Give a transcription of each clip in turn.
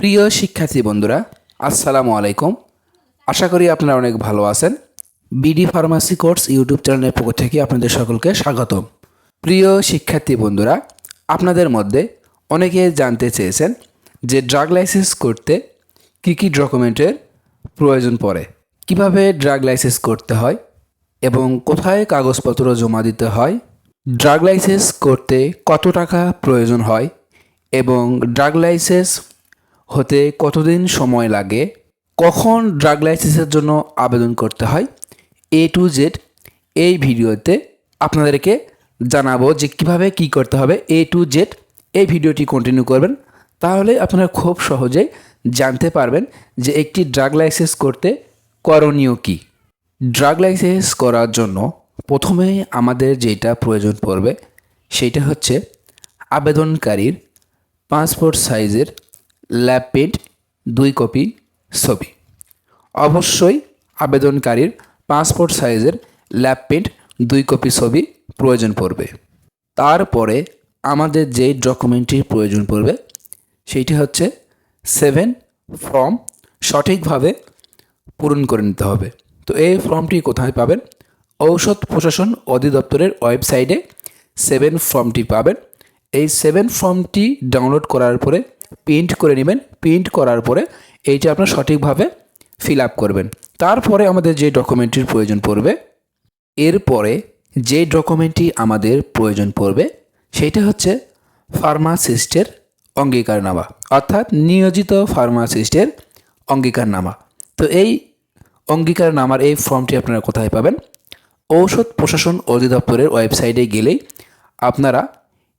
প্রিয় শিক্ষার্থী বন্ধুরা, আসসালামু আলাইকুম। আশা করি আপনারা অনেক ভালো আছেন। বিডি ফার্মাসি কোর্স ইউটিউব চ্যানেলের পক্ষ থেকে আপনাদের সকলকে স্বাগতম। প্রিয় শিক্ষার্থী বন্ধুরা, আপনাদের মধ্যে অনেকে জানতে চেয়েছেন যে ড্রাগ লাইসেন্স করতে কী কী ডকুমেন্টের প্রয়োজন পড়ে, কীভাবে ড্রাগ লাইসেন্স করতে হয় এবং কোথায় কাগজপত্র জমা দিতে হয়, ড্রাগ লাইসেন্স করতে কত টাকা প্রয়োজন হয় এবং ড্রাগ লাইসেন্স হতে কতদিন সময় লাগে? কখন ড্রাগ লাইসেন্সের জন্য আবেদন করতে হয়? এ টু জেড এই ভিডিওতে আপনাদেরকে জানাব যে কীভাবে কি করতে হবে। এ টু জেড এই ভিডিওটি কন্টিনিউ করবেন। তাহলে আপনারা খুব সহজে জানতে পারবেন যে একটি ড্রাগ লাইসেন্স করতে করণীয় কী। ড্রাগ লাইসেন্স করার জন্য প্রথমে আমাদের যেটা প্রয়োজন পড়বে, সেটা হচ্ছে আবেদনকারীর পাসপোর্ট সাইজের প্রিন্ট দুই কপি ছবি। অবশ্যই আবেদনকারীর পাসপোর্ট সাইজের প্রিন্ট দুই কপি ছবি প্রয়োজন পড়বে। তারপরে আমাদের যে ডকুমেন্টটির প্রয়োজন পড়বে, সেইটি হচ্ছে সেভেন ফর্ম সঠিকভাবে পূরণ করে নিতে হবে। তো এই ফর্মটি কোথায় পাবেন? ঔষধ প্রশাসন অধিদপ্তরের ওয়েবসাইটে সেভেন ফর্মটি পাবেন। এই সেভেন ফর্মটি ডাউনলোড করার পরে প্রিন্ট করে নেবেন। প্রিন্ট করার পরে এইটা আপনার সঠিকভাবে ফিল আপ করবেন। তারপরে আমাদের যে ডকুমেন্টটির প্রয়োজন পড়বে, এরপরে যে ডকুমেন্টটি আমাদের প্রয়োজন পড়বে, সেটা হচ্ছে ফার্মাসিস্টের অঙ্গীকারনামা, অর্থাৎ নিয়োজিত ফার্মাসিস্টের অঙ্গীকারনামা। তো এই অঙ্গীকারনামার এই ফর্মটি আপনারা কোথায় পাবেন? ঔষধ প্রশাসন অধিদপ্তরের ওয়েবসাইটে গেলেই আপনারা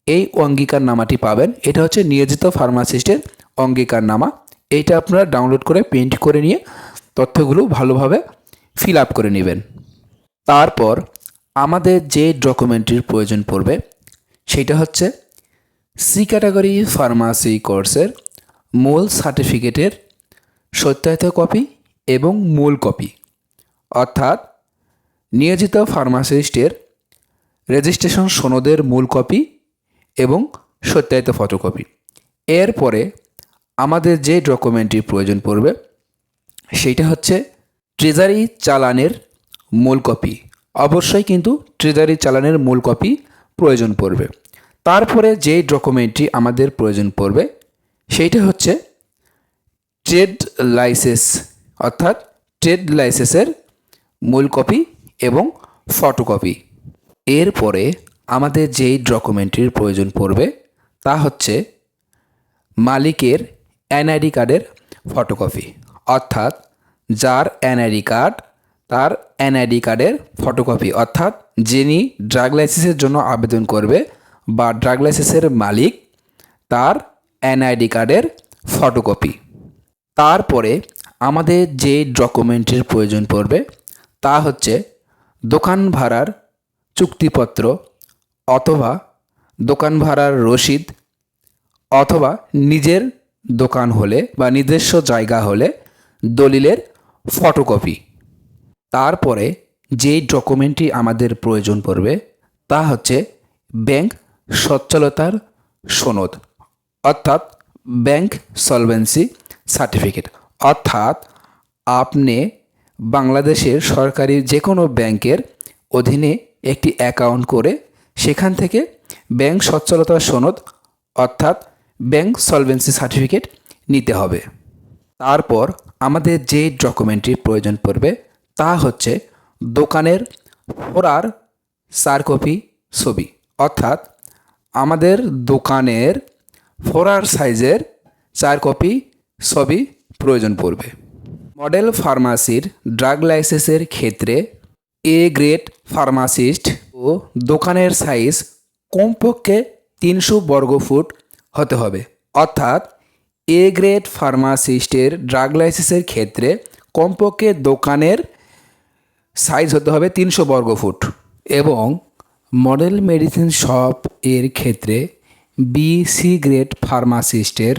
এই অঙ্গীকার নামাটি পাবেন। এটা হচ্ছে নিয়োজিত ফার্মাসিস্টের অঙ্গীকার নামা এইটা আপনারা ডাউনলোড করে প্রিন্ট করে নিয়ে তথ্যগুলো ভালোভাবে ফিল আপ করে নেবেন। তারপর আমাদের যে ডকুমেন্টটির প্রয়োজন পড়বে, সেটা হচ্ছে সি ক্যাটাগরি ফার্মাসি কোর্সের মূল সার্টিফিকেটের সত্যায়িত কপি এবং মূল কপি অর্থাৎ নিয়োজিত ফার্মাসিস্টের রেজিস্ট্রেশন সনদের মূল কপি এবং সত্যায়িত ফটোকপি। এরপরে আমাদের যে ডকুমেন্টটির প্রয়োজন পড়বে সেইটা হচ্ছে ট্রেজারি চালানের মূল কপি। অবশ্যই কিন্তু ট্রেজারি চালানের মূল কপি প্রয়োজন পড়বে। তারপরে যে ডকুমেন্টটি আমাদের প্রয়োজন পড়বে, সেইটা হচ্ছে ট্রেড লাইসেন্স, অর্থাৎ ট্রেড লাইসেন্সের মূল কপি এবং ফটোকপি। এরপরে আমাদের যেই ডকুমেন্টটির প্রয়োজন পড়বে, তা হচ্ছে মালিকের এনআইডি কার্ডের ফটোকপি। অর্থাৎ যার এনআইডি কার্ড, তার এনআইডি কার্ডের ফটোকপি। অর্থাৎ যিনি ড্রাগ লাইসেন্সের জন্য আবেদন করবে বা ড্রাগ লাইসেন্সের মালিক, তার এনআইডি কার্ডের ফটোকপি। তারপরে আমাদের যে ডকুমেন্টের প্রয়োজন পড়বে, তা হচ্ছে দোকান ভাড়ার চুক্তিপত্র অথবা দোকান ভাড়ার রসিদ অথবা নিজের দোকান হলে বা নিজস্ব জায়গা হলে দলিলের ফটোকপি। তারপরে যে ডকুমেন্টটি আমাদের প্রয়োজন পড়বে তা হচ্ছে ব্যাংক সচ্ছলতার সনদ অর্থাৎ ব্যাংক সলভেন্সি সার্টিফিকেট। অর্থাৎ আপনি বাংলাদেশের সরকারি যে কোনো ব্যাংকের অধীনে একটি অ্যাকাউন্ট করে সেখান থেকে ব্যাংক সচ্ছলতা সনদ, অর্থাৎ ব্যাংক সলভেন্সি সার্টিফিকেট নিতে হবে। তারপর আমাদের যে ডকুমেন্টটির প্রয়োজন পড়বে তা হচ্ছে দোকানের ফোরার চার কপি ছবি, অর্থাৎ আমাদের দোকানের ফোরার সাইজের চার কপি ছবি প্রয়োজন পড়বে। মডেল ফার্মাসির ড্রাগ লাইসেন্সের ক্ষেত্রে এ গ্রেড ফার্মাসিস্ট ও দোকানের সাইজ কমপক্ষে তিনশো বর্গফুট হতে হবে। অর্থাৎ এ গ্রেড ফার্মাসিস্টের ড্রাগ লাইসেন্সের ক্ষেত্রে কমপক্ষে দোকানের সাইজ হতে হবে তিনশো বর্গফুট এবং মডেল মেডিসিন শপ এর ক্ষেত্রে বি সি গ্রেড ফার্মাসিস্টের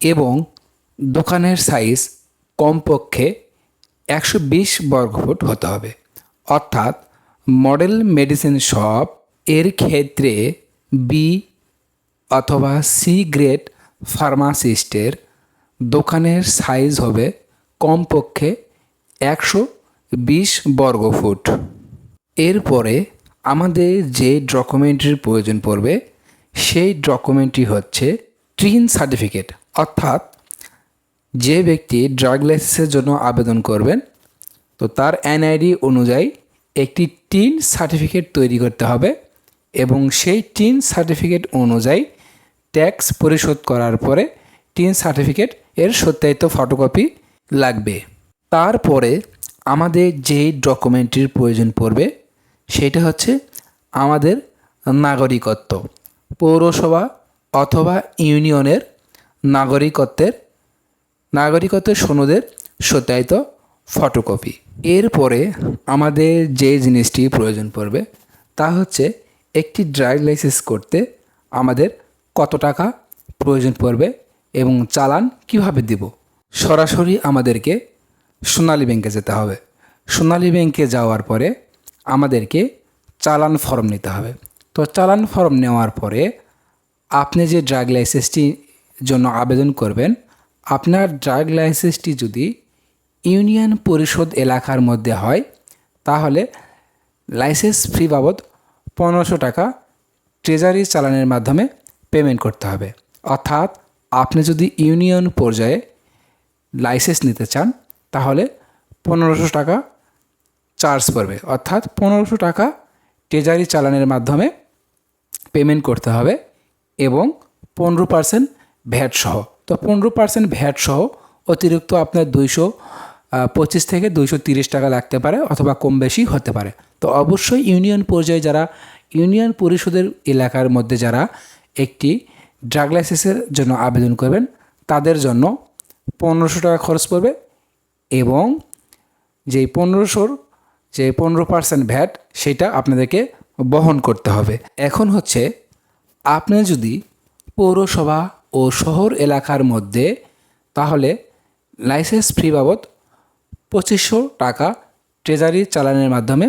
এবং দোকানের সাইজ কমপক্ষে একশো বিশ বর্গফুট হতে হবে। অর্থাৎ মডেল মেডিসিন শপ এর ক্ষেত্রে বি অথবা সি গ্রেড ফার্মাসিস্টের দোকানের সাইজ হবে কমপক্ষে একশো বিশ বর্গফুট। এরপরে আমাদের যে ডকুমেন্টের প্রয়োজন পড়বে, সেই ডকুমেন্টটি হচ্ছে ট্রিন সার্টিফিকেট। অর্থাৎ যে ব্যক্তি ড্রাগ লাইসেন্সের জন্য আবেদন করবেন, তো তার এনআইডি অনুযায়ী একটি টিন সার্টিফিকেট তৈরি করতে হবে এবং সেই টিন সার্টিফিকেট অনুযায়ী ট্যাক্স পরিশোধ করার পরে টিন সার্টিফিকেট এর সত্যায়িত ফটোকপি লাগবে। তারপরে আমাদের যেই ডকুমেন্টটির প্রয়োজন পড়বে, সেটা হচ্ছে আমাদের নাগরিকত্ব, পৌরসভা অথবা ইউনিয়নের নাগরিকত্বের নাগরিকত্বের সনদের সত্যায়িত ফটোকপি। এরপরে আমাদের যে জিনিসটি প্রয়োজন পড়বে, তা হচ্ছে একটি ড্রাইভ লাইসেন্স করতে আমাদের কত টাকা প্রয়োজন পড়বে এবং চালান কীভাবে দিব। সরাসরি আমাদেরকে সোনালী ব্যাংকে যেতে হবে। সোনালী ব্যাংকে যাওয়ার পরে আমাদেরকে চালান ফর্ম নিতে হবে। তো চালান ফর্ম নেওয়ার পরে আপনি যে ড্রাগ লাইসেন্সটির জন্য আবেদন করবেন, আপনার ড্রাগ লাইসেন্সটি যদি ইউনিয়ন পরিষদ এলাকার মধ্যে হয়, তাহলে লাইসেন্স ফি বাবদ পনেরোশো টাকা ট্রেজারি চালানের মাধ্যমে পেমেন্ট করতে হবে। অর্থাৎ আপনি যদি ইউনিয়ন পর্যায়ে লাইসেন্স নিতে চান, তাহলে পনেরোশো টাকা চার্জ পড়বে। অর্থাৎ পনেরোশো টাকা ট্রেজারি চালানের মাধ্যমে পেমেন্ট করতে হবে এবং পনেরো পার্সেন্ট ভ্যাট সহ। তো পনেরো পার্সেন্ট ভ্যাট সহ অতিরিক্ত আপনার দুইশো পঁচিশ থেকে দুইশো তিরিশ টাকা লাগতে পারে অথবা কম বেশি হতে পারে। তো অবশ্যই ইউনিয়ন পর্যায়ে যারা, ইউনিয়ন পরিষদের এলাকার মধ্যে যারা একটি ড্রাগ লাইসেন্সের জন্য আবেদন করবেন, তাদের জন্য পনেরোশো টাকা খরচ পড়বে এবং যেই পনেরোশোর যে পনেরো পার্সেন্ট ভ্যাট, সেটা আপনাদেরকে বহন করতে হবে। এখন হচ্ছে, আপনি যদি পৌরসভা ও শহর এলাকার মধ্যে, তাহলে লাইসেন্স ফ্রি বাবদ পঁচিশশো টাকা ট্রেজারি চালানের মাধ্যমে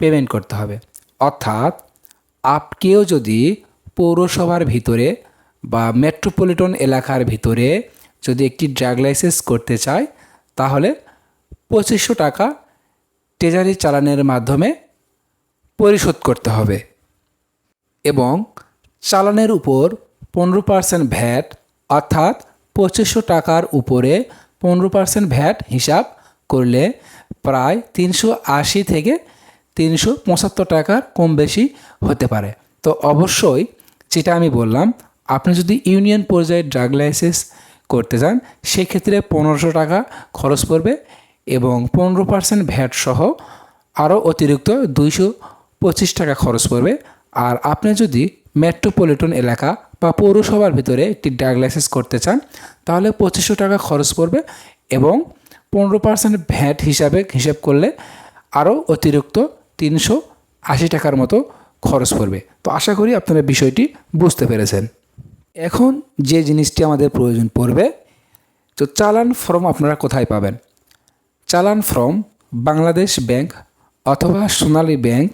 পেমেন্ট করতে হবে। অর্থাৎ আপকেও যদি পৌরসভার ভিতরে বা মেট্রোপলিটন এলাকার ভিতরে যদি একটি ড্রাগ লাইসেন্স করতে চায়, তাহলে পঁচিশশো টাকা ট্রেজারি চালানের মাধ্যমে পরিশোধ করতে হবে এবং চালানের উপর পনেরো পার্সেন্ট ভ্যাট অর্থাৎ পঁচিশশো টাকার উপরে পনেরো পার্সেন্ট ভ্যাট হিসাব করলে প্রায় তিনশো আশি থেকে তিনশো পঁচাত্তর টাকার কম বেশি হতে পারে। তো অবশ্যই যেটা আমি বললাম, আপনি যদি ইউনিয়ন পর্যায়ে ড্রাগ লাইসেন্স করতে চান সেক্ষেত্রে পনেরোশো টাকা খরচ পড়বে এবং পনেরো পার্সেন্ট ভ্যাট সহ আরও অতিরিক্ত দুইশো পঁচিশ টাকা খরচ পড়বে। আর আপনি যদি মেট্রোপলিটন এলাকা বা পৌরসভার ভিতরে একটি ড্রাগ লাইসেন্স করতে চান, তাহলে পঁচিশশো টাকা খরচ পড়বে এবং পনেরো পার্সেন্ট ভ্যাট হিসাবে হিসাব করলে আরও অতিরিক্ত তিনশো আশি টাকার মতো খরচ পড়বে। তো আশা করি আপনারা বিষয়টি বুঝতে পেরেছেন। এখন যে জিনিসটি আমাদের প্রয়োজন পড়বে, তো চালান ফর্ম আপনারা কোথায় পাবেন? চালান ফর্ম বাংলাদেশ ব্যাংক অথবা সোনালী ব্যাংক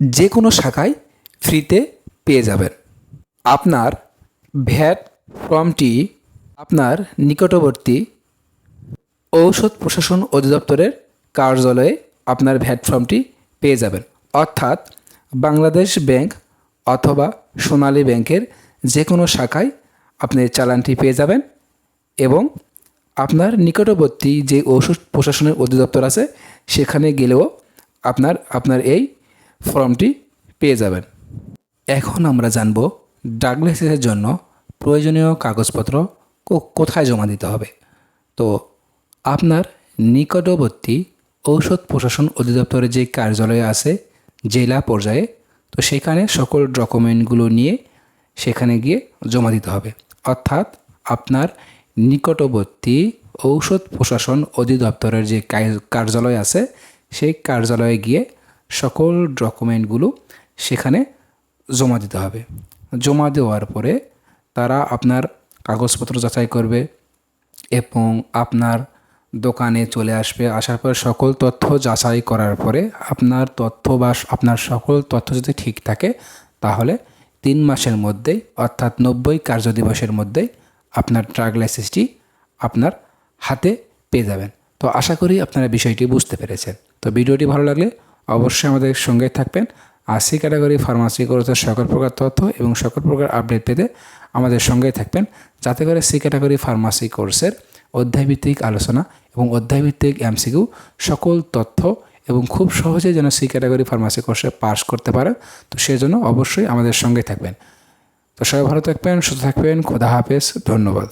যে কোনো শাখায় ফ্রিতে পেয়ে যাবেন। আপনার ভ্যাট ফর্মটি আপনার নিকটবর্তী ঔষধ প্রশাসন অধিদপ্তরের কার্যালয়ে আপনার ভ্যাট ফর্মটি পেয়ে যাবেন। অর্থাৎ বাংলাদেশ ব্যাংক অথবা সোনালী ব্যাংকের যে কোনো শাখায় আপনি চালানটি পেয়ে যাবেন এবং আপনার নিকটবর্তী যে ঔষধ প্রশাসনের অধিদপ্তর আছে, সেখানে গেলেও আপনার আপনার এই ফর্মটি পেয়ে যাবেন। এখন আমরা জানব ড্রাগ লাইসেন্সের জন্য প্রয়োজনীয় কাগজপত্র কোথায় জমা দিতে হবে। তো আপনার নিকটবর্তী ঔষধ প্রশাসন অধিদপ্তরের যে কার্যালয় আছে, জেলা পর্যায়ে, তো সেখানে সকল ডকুমেন্টগুলো নিয়ে সেখানে গিয়ে জমা দিতে হবে। অর্থাৎ আপনার নিকটবর্তী ঔষধ প্রশাসন অধিদপ্তরের যে কার্যালয় আছে, সেই কার্যালয়ে গিয়ে সকল ডকুমেন্টগুলো সেখানে জমা দিতে হবে। জমা দেওয়ার পরে তারা আপনার কাগজপত্র যাচাই করবে এবং আপনার দোকানে চলে আসবে, আসার পর সকল তথ্য যাচাই করার পরে আপনার তথ্য বা আপনার সকল তথ্য যদি ঠিক থাকে, তাহলে তিন মাসের মধ্যেই, অর্থাৎ নব্বই কার্য দিবসের মধ্যেই আপনার ট্রাক লাইসেন্সটি আপনার হাতে পেয়ে যাবেন। তো আশা করি আপনারা বিষয়টি বুঝতে পেরেছেন। তো ভিডিওটি ভালো লাগলে অবশ্যই আমাদের সঙ্গে থাকবেন। সি ক্যাটাগরি ফার্মাসি কোর্সের সকল প্রকার তথ্য এবং সকল প্রকার আপডেট পেতে আমাদের সঙ্গে থাকবেন। যাতে করে সি ক্যাটাগরি ফার্মাসি কোর্সের অধ্যায়ভিত্তিক আলোচনা এবং অধ্যায়ভিত্তিক এমসিকিউ, সকল তথ্য এবং খুব সহজে যেন সি ক্যাটাগরি ফার্মাসি কোর্সে পাস করতে পারে, তো সেজন্য অবশ্যই আমাদের সঙ্গে থাকবেন। তো সবাই ভালো থাকবেন, সুস্থ থাকবেন, খোদা হাফেজ, ধন্যবাদ।